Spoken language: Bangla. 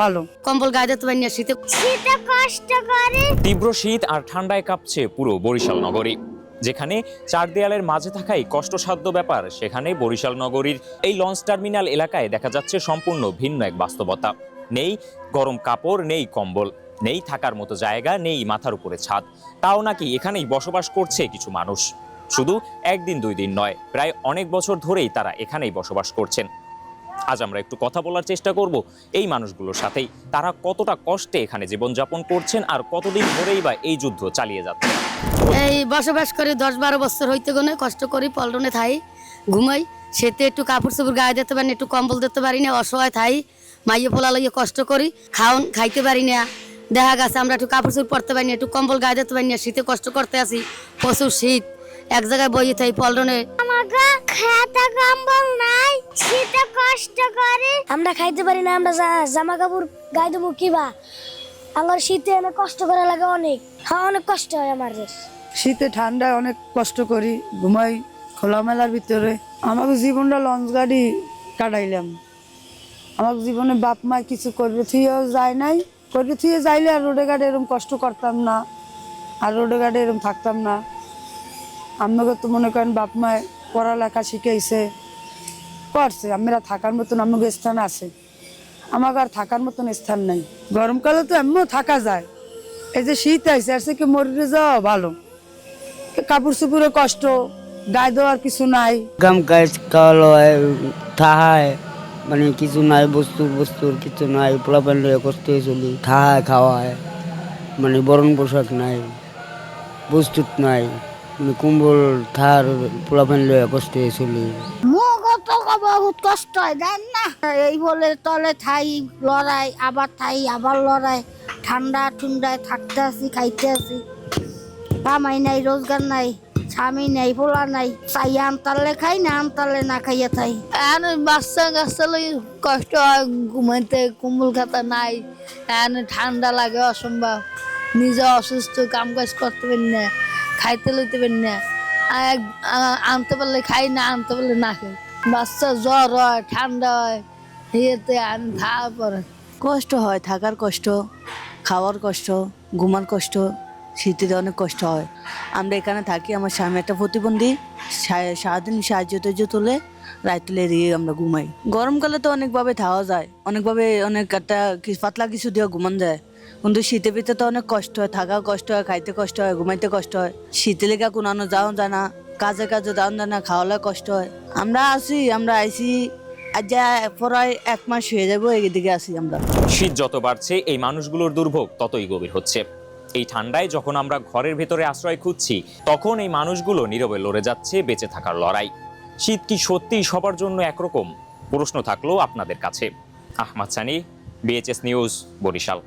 ভালো। কম্বল গায়ে দিতে পারি শীতে শীতে কষ্ট করে। তীব্র শীত আর ঠান্ডায় কাঁপছে পুরো বরিশাল নগরী। যেখানে চার দেয়ালের মাঝে থাকাই কষ্টসাধ্য ব্যাপার সেখানে বরিশাল নগরীর এই লঞ্চ টার্মিনাল এলাকায় দেখা যাচ্ছে সম্পূর্ণ ভিন্ন এক বাস্তবতা। নেই গরম কাপড় নেই কম্বল নেই থাকার মতো জায়গা নেই মাথার উপরে ছাদ। তাও নাকি এখানেই বসবাস করছে কিছু মানুষ। শুধু একদিন দুই দিন নয় প্রায় অনেক বছর ধরেই তারা এখানেই বসবাস করছেন। আজ আমরা একটু কথা বলার চেষ্টা করব এই মানুষগুলোর সাথেই। তারা কতটা কষ্টে এখানে জীবনযাপন করছেন আর কতদিন ধরেই বা এই যুদ্ধ চালিয়ে যাচ্ছে? এই বসবাস করে দশ বারো বছর হইতে গনে, কষ্ট করি পল্টনে থাই, ঘুমাই, সেতে একটু কাপড় চোপড় গায়ে দিতে পারি না, একটু কম্বল দিতে পারি না, অসহায় থাই, মাইয়ে পোলা লইয়ে কষ্ট করি, খাওন, খাইতে পারি না। দেখা গেছে আমরা একটু কাপড় চোপড় পরতে পারি না, একটু কম্বল গায়ে দিতে পারি না, শীতে কষ্ট করতে আসি, প্রচুর শীত। এক জায়গায় বইয়ে থাই পল্টনে আমাকে খাতা কম্বল নাই শীতে কষ্ট করে। আমরা খাইতে পারি না আমরা জামা কাপড় গায়ে দেবো কিবা আমার শীতে অনেক কষ্ট করা লাগে অনেক। হ্যাঁ অনেক কষ্ট হয় আমাদের শীতে ঠান্ডায় অনেক কষ্ট করি ঘুমাই খোলামেলার ভিতরে। আমাকে জীবনটা লঞ্চ গাড়ি কাটাইলাম। আমার জীবনে বাপ মা কিছু করবে থুয়েও যায় নাই। করবে থুয়ে যাইলে আর রোডে ঘাটে এরকম কষ্ট করতাম না। আর রোডে ঘাটে এরকম থাকতাম না। আমাকে তো মনে করেন বাপ মায় পড়ালেখা শিখাইছে করছে আমরা থাকার মতন আমাকে স্থান আছে। আমাকে আর থাকার মতন স্থান নাই। গরমকালে তো এমনিও থাকা যায়। এই যে শীত আইসে আর কি মরে যাওয়া ভালো? কাপড় চুপুরে কষ্ট, গায়ে দেওয়ার কিছু নাই। কাম কাজ কালো থাহায় মানে কিছু নাই, বস্তু, বস্তুর কিছু নাই, পোলাপান লয়ে কষ্ট হয়ে চলি। থাহায়, খাওয়ায় মানে বরণ পোশাক নাই, বস্তুত নাই। কুম্বল থার পোলাপান লয়ে কষ্ট হয়ে চলি মুগো বহুত কষ্ট হয় দেন না? এই বলে তলে থাই লড়াই আবার থাই আবার লড়াই। ঠান্ডা ঠুন্ডায় থাকতে আসি খাইতে আসি কামাই নাই রোজগার নাই স্বামী নাই পোলা নাই। চাই আনতালে খাই না আনতালে না খাইয়া থাই। এখন বাচ্চা লই কষ্ট হয় ঘুমাইতে কুম্বল খাতা নাই। এখন ঠান্ডা লাগে অসম্ভব। নিজে অসুস্থ কাম কাজ করতে পারি না। খাইতে লইতে পারি না। আনতে পারলে খাই না, আনতে পারলে না খাই। বাচ্চা জ্বর হয়, ঠান্ডা হয়, ইয়েতে আমি পরে। কষ্ট হয়, থাকার কষ্ট, খাওয়ার কষ্ট, ঘুমার কষ্ট। শীতের অনেক কষ্ট হয়। আমরা এখানে থাকি, আমার স্বামী একটা প্রতিবন্ধী সারাদিন সাহায্য টাহ্য তুলে রায় তুলে দিয়ে আমরা ঘুমাই। গরমকালে তো অনেকভাবে থাওয়া যায়, অনেকভাবে অনেক একটা পাতলা কিছু দিয়ে ঘুমান যায়। কিন্তু শীতের ভিতরে তো অনেক কষ্ট হয়, থাকা কষ্ট হয়, খাইতে কষ্ট হয়, ঘুমাইতে কষ্ট হয়। শীতে লেগা কোনো যাওয়া যায় না, কাজে কাজে যাওয়া যায় না খাওয়ালে কষ্ট হয়। আমরা আসি, আমরা আইসি আজ পরায় এক মাস হয়ে যাব, এদিকে আসি আমরা। শীত যত বাড়ছে, এই মানুষগুলোর দুর্ভোগ ততই গভীর হচ্ছে। এই ঠান্ডায় যখন আমরা ঘরের ভেতরে আশ্রয় খুঁজছি, তখন এই মানুষগুলো নীরবে লড়ে যাচ্ছে বেঁচে থাকার লড়াই। শীত কি সত্যিই সবার জন্য একরকম? প্রশ্ন থাকল আপনাদের কাছে। Ahmad Sunny BHS news Barishal.